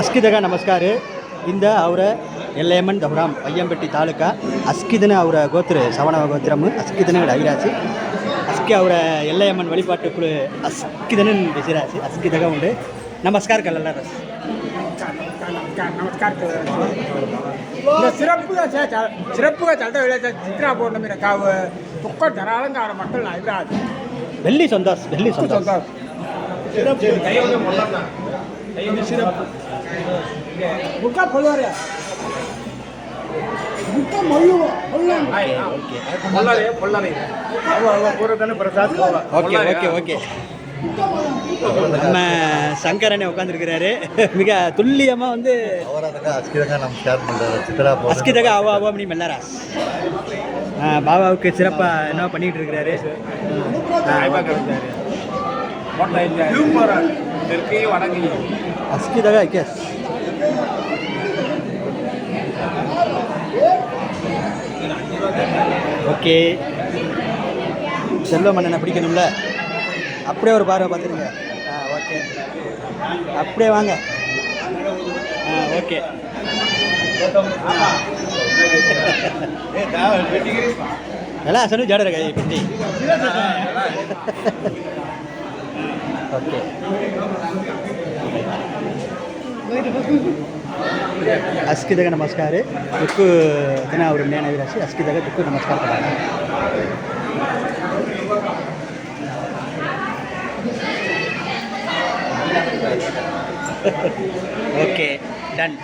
ಅಸ್ಕಿದಗ ನಮಸ್ಕಾರ ಇಂದ ಅವರ ಎಲ್ಎಮನ್ ದೌರಾಮ್ ಅಯ್ಯಂಪೆಟ್ಟಿ ತಾಲೂಕ ಅಸ್ಕಿದನ ಅವರ ಗೋತ್ರ ಸವಣವ ಗೋತ್ರಮ್ ಅಸ್ಕಿದನ ಐರಾಸಿ ಅಸ್ಕಿ ಅವರ ಎಲ್ಎಮನ್ ವಳಿಪಾಟ್ಟು ಕುಳು ಅಸ್ಕಿದನ ಹೆಸರಾಸಿ ಅಸ್ಕಿದಗ ಉಂಡು ನಮಸ್ಕಾರ ಕಲ್ಲಲ್ಲ ರಸ್ சிறப்புகா சிறப்புகா சட்ட விளையாட்டு சித்ரா பௌர்ணமி காவு துக்கம் தராளங்கார மக்கள் நான் இதாது ಬೆಲ್ಲಿ ಸಂದಾಸ್ ಬೆಲ್ಲಿ ಸಂದಾಸ್. ಮುಖ ಕೊಲ್ಲೋರೆ ಮುಖ ಮಲ್ಲು ಮಲ್ಲು. Okay okay. ಓಕೆ நம்ம சங்கரனே உட்காந்துருக்கிறாரு மிக துல்லியமாக வந்து அஸ்கிதகா ஆவா ஆவா பண்ணி மெல்லாரா பாபாவுக்கு சிறப்பாக என்ன பண்ணிகிட்டு இருக்கிறாரு. அஸ்கிதகா கேஸ் ஓகே. செல்வ மன்னனை பிடிக்கணும்ல? அப்படியே ஒரு பார்வை பார்த்துருங்க. ஓகே அப்படியே வாங்க ஆ ஓகே ఎలా అసలు జాడరు కదా పెట్టి ఓకే ಅಸ್ಕಿದಾಗ ನಮಸ್ಕಾರ ತುಕ್ಕು ದಿನ ಅವರು ಜ್ಞಾನ ವಿರಾಸಿ ಅಸ್ಕಿದಾಗ ತುಕ್ಕು ನಮಸ್ಕಾರ Okey. Dan